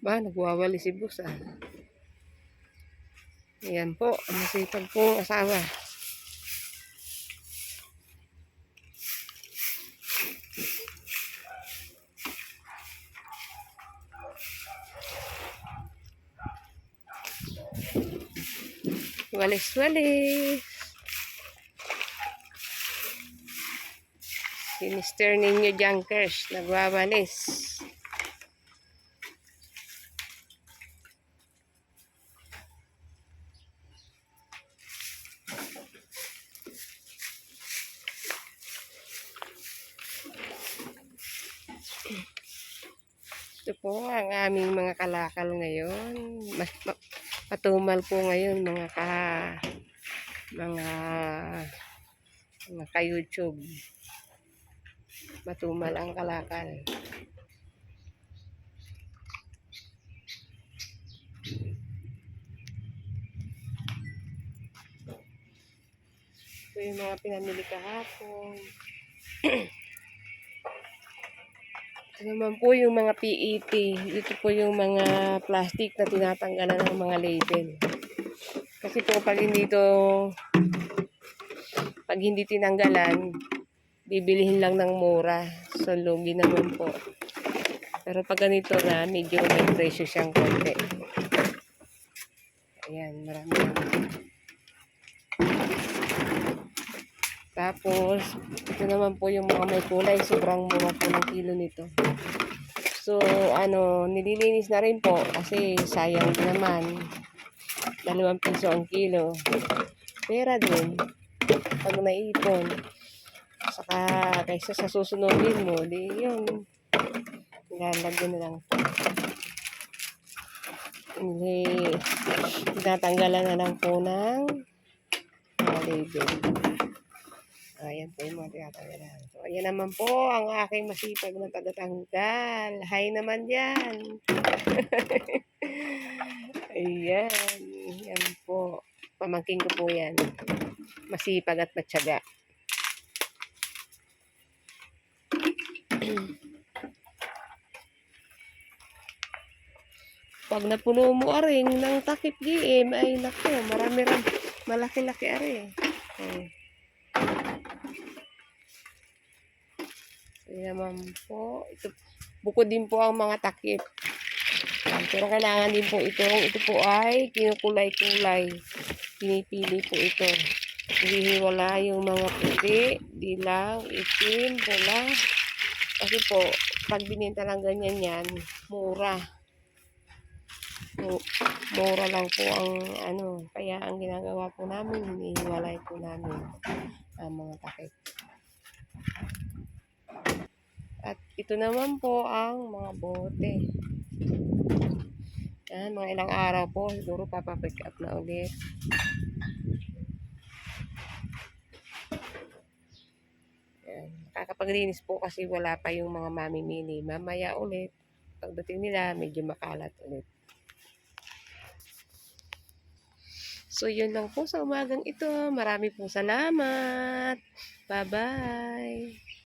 Ba, nagwawali si boss ah. Ayan po, masipag pong asawa. Walis-walis. Si Mr. Ninyo Junkers, nagwawalis. Ito po ang aming mga kalakal ngayon. Matumal po ngayon mga ka mga mga ka-YouTube. Matumal ang kalakal. Ito yung mga pinamili kahapon. Ito naman po yung mga PET. Dito po yung mga plastic na tinatanggalan ng mga label. Kasi po pag hindi to pag hindi tinanggalan, bibilihin lang ng mura. So, lugi naman po. Pero pag ganito na, medyo may presyo siyang konti. Ayan, marami naman. Tapos, ito naman po yung mga may kulay. Sobrang mura po ng kilo nito. So, ano, nililinis na rin po kasi sayang naman. Dalawang piso ang kilo. Pera din. Pag naipon. Saka, kaysa sa susunodin mo, di yun. Lalagyan na lang po. Hindi, tinatanggalan na lang po ng mga label. Ayan po yung mga tinatanggalan. So, ayan naman po ang aking masipag na tagatanggal. Hi naman yan. ayan. Yan po. Pamangking ko po yan. Masipag at matyaga. Pag napuno mo aring ng takip GM, ay nako, marami rin. Malaki-laki ari. Oh. Ayan naman po. Ito, bukod din po ang mga takip. Yan, Pero kailangan din po ito. Ito po ay kinukulay-kulay. Pinipili po ito. Hinihiwala yung mga puti, dilaw, itim, pula. Kasi po, pag bininta lang ganyan yan, mura. Mu- Mura lang po ang ano. Kaya ang ginagawa po namin, hinihiwalay po namin ang mga takip. Ito naman po ang mga bote. Yan, mga ilang araw po, siguro papapick up na ulit. Yan. Kakapaglinis po kasi wala pa yung mga mamimili. Mamaya ulit, pagdating nila, medyo makalat ulit. So, yun lang po sa umagang ito. Marami pong salamat. Bye-bye.